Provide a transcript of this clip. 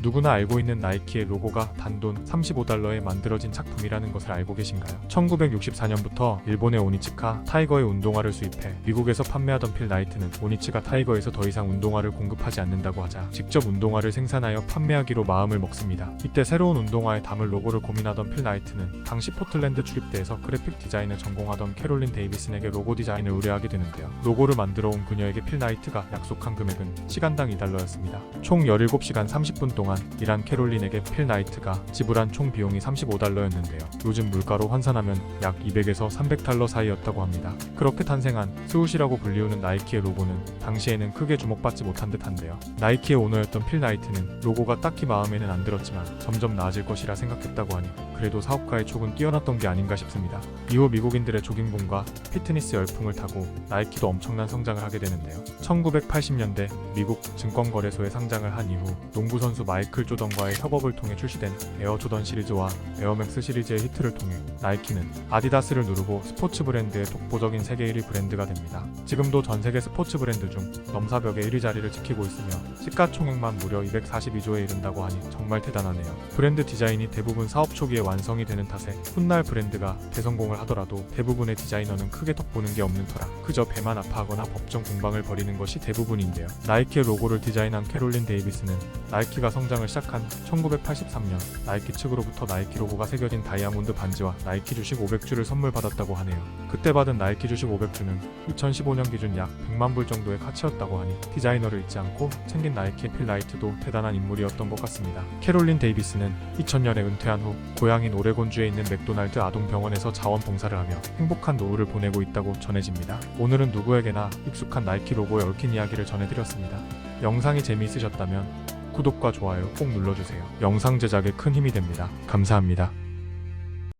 누구나 알고 있는 나이키의 로고가 단돈 35달러에 만들어진 작품이라는 것을 알고 계신가요? 1964년부터 일본의 오니츠카 타이거의 운동화를 수입해 미국에서 판매하던 필 나이트는 오니츠가 타이거에서 더 이상 운동화를 공급하지 않는다고 하자 직접 운동화를 생산하여 판매하기로 마음을 먹습니다. 이때 새로운 운동화에 담을 로고를 고민하던 필 나이트는 당시 포틀랜드 출입대에서 그래픽 디자인을 전공하던 캐롤린 데이비슨에게 로고 디자인을 의뢰하게 되는데요. 로고를 만들어 온 그녀에게 필 나이트가 약속한 금액은 시간당 2달러였습니다. 총 17시간 30분 동안 일한 캐롤린에게 필 나이트가 지불한 총 비용이 35달러였는데요. 요즘 물가로 환산하면 약 200에서 300달러 사이였다고 합니다. 그렇게 탄생한 스우시라고 불리우는 나이키의 로고는 당시에는 크게 주목받지 못한 듯한데요. 나이키의 오너였던 필 나이트는 로고가 딱히 마음에는 안 들었지만 점점 나아질 것이라 생각했다고 하니 그래도 사업가의 촉은 뛰어났던 게 아닌가 싶습니다. 이후 미국인들의 조깅붐과 피트니스 열풍을 타고 나이키도 엄청난 성장을 하게 되는데요. 1980년대 미국 증권거래소에 상장을 한 이후 농구 선수 마이 클 조던과의 협업을 통해 출시된 에어 조던 시리즈와 에어맥스 시리즈의 히트를 통해 나이키는 아디다스를 누르고 스포츠 브랜드의 독보적인 세계 1위 브랜드가 됩니다. 지금도 전 세계 스포츠 브랜드 중 넘사벽의 1위 자리를 지키고 있으며 시가총액만 무려 242조에 이른다고 하니 정말 대단하네요. 브랜드 디자인이 대부분 사업 초기에 완성이 되는 탓에 훗날 브랜드가 대성공을 하더라도 대부분의 디자이너는 크게 덕보는 게 없는 터라 그저 배만 아파하거나 법정 공방을 벌이는 것이 대부분인데요. 나이키의 로고를 디자인한 캐롤린 데이비스는 나이키가 성 장을 시작한 1983년 나이키 측으로부터 나이키 로고가 새겨진 다이아몬드 반지와 나이키 주식 500주를 선물 받았다고 하네요. 그때 받은 나이키 주식 500주는 2015년 기준 약 100만 불 정도의 가치였다고 하니 디자이너를 잊지 않고 챙긴 나이키의 필라이트도 대단한 인물이었던 것 같습니다. 캐롤린 데이비스는 2000년에 은퇴한 후 고향인 오레곤주에 있는 맥도날드 아동병원에서 자원봉사를 하며 행복한 노후를 보내고 있다고 전해집니다. 오늘은 누구에게나 익숙한 나이키 로고에 얽힌 이야기를 전해드렸습니다. 영상이 재미있으셨다면 구독과 좋아요 꼭 눌러주세요. 영상 제작에 큰 힘이 됩니다. 감사합니다.